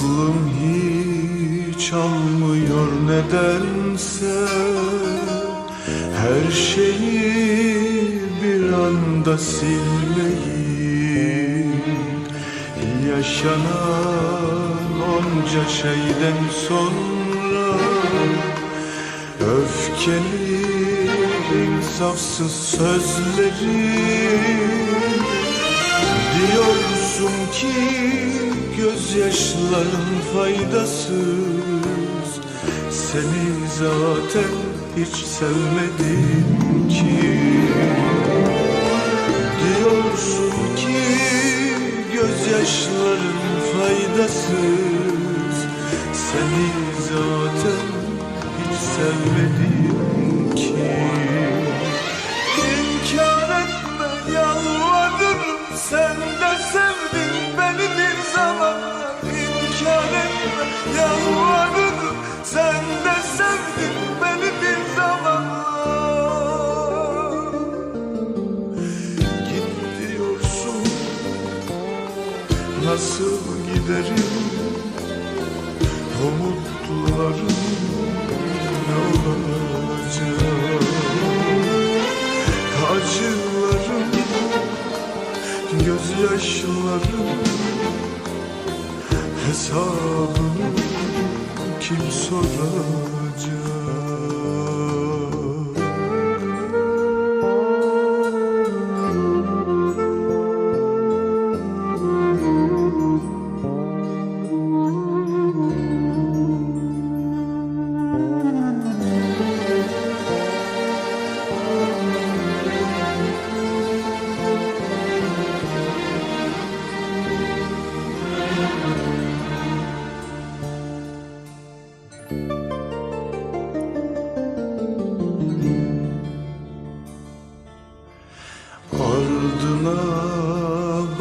Aklım hiç almıyor nedense. Her şeyi bir anda silmeyi Yaşanan onca şeyden sonra Öfkeli insafsız sözleri Diyorsun ki gözyaşların faydasız. Seni zaten hiç sevmedim ki. Diyorsun ki gözyaşların faydasız. Seni zaten hiç sevmedim ki Nasıl giderim Umutlarım ne olacak Acılarım, gözyaşlarım Hesabını kim soracak?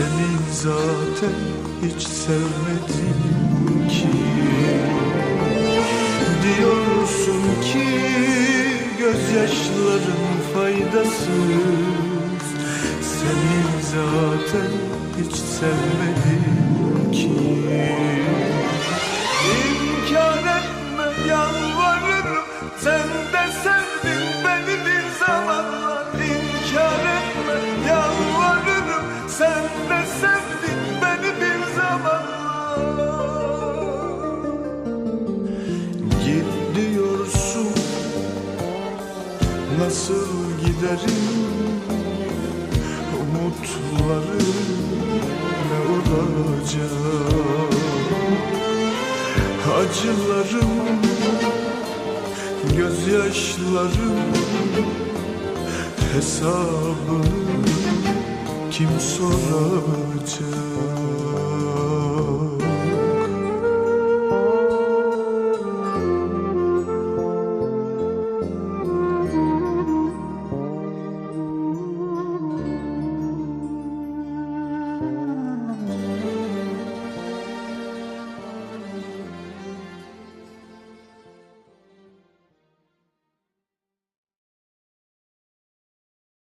Seni zaten hiç sevmedim ki. Diyorsun ki gözyaşların faydasız. Seni zaten hiç sevmedim ki Nasıl giderim Umutlarım ne olacak Acılarım, gözyaşlarım Hesabını kim soracak?